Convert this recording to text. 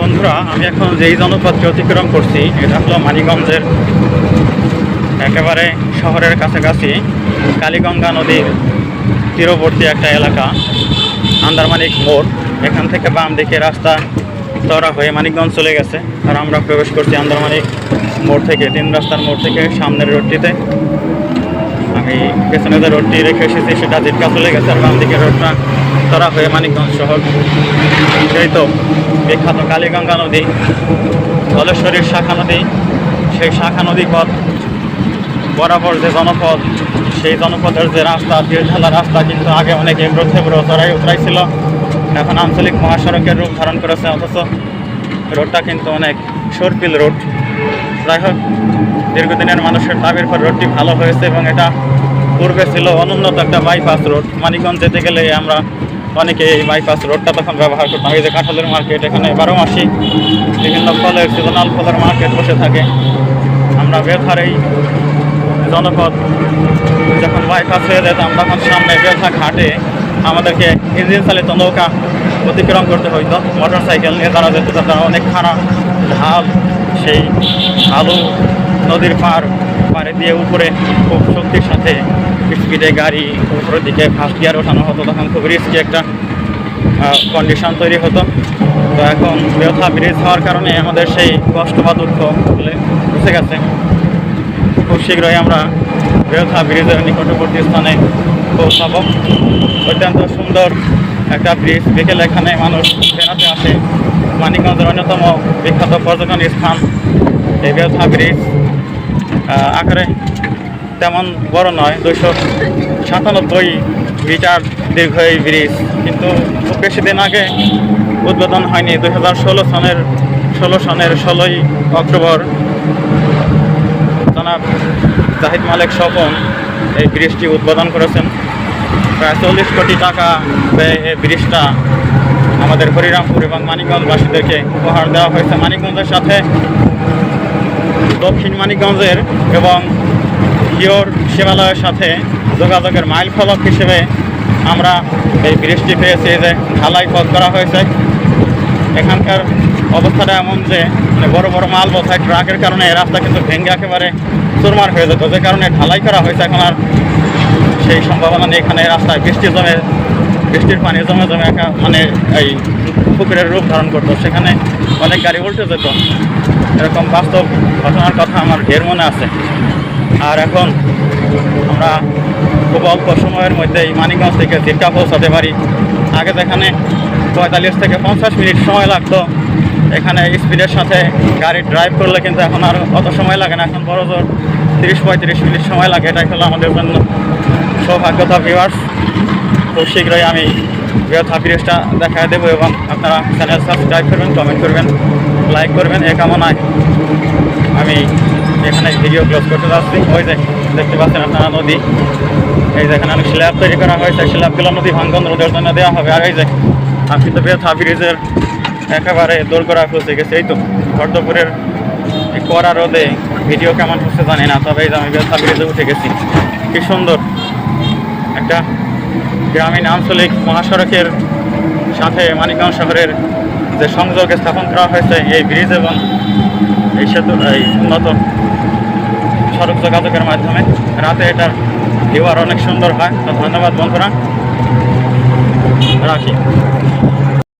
বন্ধুরা, আমি এখন যেই জনপথটি অতিক্রম করছি, এটা হলো মানিগঞ্জের একেবারে শহরের কাছাকাছি কালীগঙ্গা নদীর তীরবর্তী একটা এলাকা, আন্দারমানিক মোড়। এখান থেকে বাম দিকে রাস্তা চড়া হয়ে মানিকগঞ্জ চলে গেছে, আর আমরা প্রবেশ করছি আন্দারমানিক মোড় থেকে, তিন রাস্তার মোড় থেকে সামনের রোডটিতে। আমি পেছনে যে রোডটি রেখে এসেছি, সেটা জিটকা চলে গেছে, আর বাম দিকে রোডটা চড়া হয়ে মানিকগঞ্জ শহর। সেই তো বিখ্যাত কালীগঙ্গা নদী, ধলেশ্বরীর শাখা নদী। সেই শাখা নদী পথ, বরাবর যে জনপদ, সেই জনপদের যে রাস্তা ঢালা রাস্তা কিন্তু আগে অনেক এব্রো থেব্রো চড়াই উতরাই ছিল এখন আঞ্চলিক মহাসড়কের রূপ ধারণ করেছে অথচ রোডটা কিন্তু অনেক সরপিল রোড। যাই হোক, দীর্ঘদিনের মানুষের দাবির পর রোডটি ভালো হয়েছে এবং এটা পূর্বে ছিল অনুন্নত একটা বাইপাস রোড মানিকগঞ্জ যেতে গেলে আমরা অনেকে এই বাইপাস রোডটা তখন ব্যবহার করতাম এই যে কাঁঠালের মার্কেট এখানে বারো মাসি বিভিন্ন ফলের সিজনাল ফলের মার্কেট বসে থাকে। আমরা বেথার এই জনপদ যখন বাইপাস হয়ে যেতাম, তখন সামনে বেথা ঘাটে আমাদেরকে ইঞ্জিন চালিত নৌকা অতিক্রম করতে হইতো। মোটর সাইকেল নিয়ে যারা যেত, তারা অনেক খারাপ ঢাল, সেই আলু নদীর পার, পাড়ে দিয়ে উপরে খুব শক্তির সাথে স্পিডে গাড়ি উপরের দিকে ফার্স্ট গিয়ার ওঠানো হতো, তখন খুব রিস্কি একটা কন্ডিশন তৈরি হতো। তো এখন ব্যথা ব্রিজ হওয়ার কারণে আমাদের সেই কষ্ট বা দুঃখ বুঝে গেছে। খুব শীঘ্রই আমরা বেলথা ব্রিজের নিকটবর্তী স্থানে পৌঁছাবো। অত্যন্ত সুন্দর একটা ব্রিজ বিকেল এখানে মানুষ বেড়াতে আসে। মানিকগঞ্জের অন্যতম বিখ্যাত পর্যটন স্থান, এই বেলথা ব্রিজ আকারে তেমন বড় নয়, দুইশো সাতানব্বই মিটার দীর্ঘ এই ব্রিজ। কিন্তু খুব বেশি দিন আগে উদ্বোধন হয়নি দুই হাজার ষোলো সনের ষোলো সনের ষোলোই অক্টোবর। জনাব জাহিদ মালেক স্বপন এই ব্রিজটি উদ্বোধন করেছেন। প্রায় চল্লিশ কোটি টাকা ব্যয়ে এই ব্রিজটা আমাদের হরিরামপুর এবং মানিকগঞ্জবাসীদেরকে উপহার দেওয়া হয়েছে। মানিকগঞ্জের সাথে দক্ষিণ মানিকগঞ্জের এবং হিওর শিবালয়ের সাথে যোগাযোগের মাইল ফলক হিসেবে আমরা এই ব্রিজটি পেয়েছি যে ঢালাই পথ করা হয়েছে। এখানকার অবস্থাটা এমন যে মানে বড় বড় মাল বোঝায় ট্রাকের কারণে এই রাস্তা কিন্তু ভেঙে একেবারে চুরমার হয়ে যেত। যে কারণে ঢালাই করা হয়েছে এখন আর সেই সম্ভাবনা নেই। এখানে রাস্তায় বৃষ্টি জমে, বৃষ্টির পানি জমে জমে একা মানে এই পুকুরের রূপ ধারণ করতো। সেখানে অনেক গাড়ি উল্টে যেত। এরকম বাস্তব ঘটনার কথা আমার ঢের মনে আছে। আর এখন আমরা খুব অল্প সময়ের মধ্যেই মানিকগঞ্জ থেকে জিটকা পৌঁছাতে পারি। আগে যেখানে পঁয়তাল্লিশ থেকে পঞ্চাশ মিনিট সময় লাগতো, এখানে স্পিডের সাথে গাড়ি ড্রাইভ করলে কিন্তু এখন আর অত সময় লাগে না। এখন বড় জোর তিরিশ পঁয়ত্রিশ মিনিট সময় লাগে, এটাই হলো আমাদের জন্য সৌভাগ্যতা ভিউয়ার্স খুব শীঘ্রই আমি বৃহৎ ব্রিজটা দেখা দেবো এবং আপনারা চ্যানেল সাবস্ক্রাইব করবেন কমেন্ট করবেন লাইক করবেন, এ কামনায় আমি এখানে ভিডিও ক্লোজ করতে যাচ্ছি। ওই যে দেখতে পাচ্ছেন আপনারা নদী। এই যে এখানে অনেক স্ল্যাব তৈরি করা হয়েছে। স্ল্যাবগুলো নদী ভাঙ্গন রোদের জন্য দেওয়া হবে। আর এই যে আমি তো বেথা ব্রিজের একেবারে দোর করা খুঁজে গেছে। এই তো ভরদপুরের এই কড়া রোদে ভিডিও কেমন হচ্ছে জানি না, তবে এই যে আমি বেথা ব্রিজে উঠে গেছি। কি সুন্দর। একটা গ্রামীণ আঞ্চলিক মহাসড়কের সাথে মানিকগঞ্জ শহরের যে সংযোগ স্থাপন করা হয়েছে, এই ব্রিজ এবং এই সেতু এই উন্নত সড়ক যোগাযোগের মাধ্যমে। রাতে এটার ভিউ অনেক সুন্দর হয়। তো ধন্যবাদ বন্ধুরা। রাখি।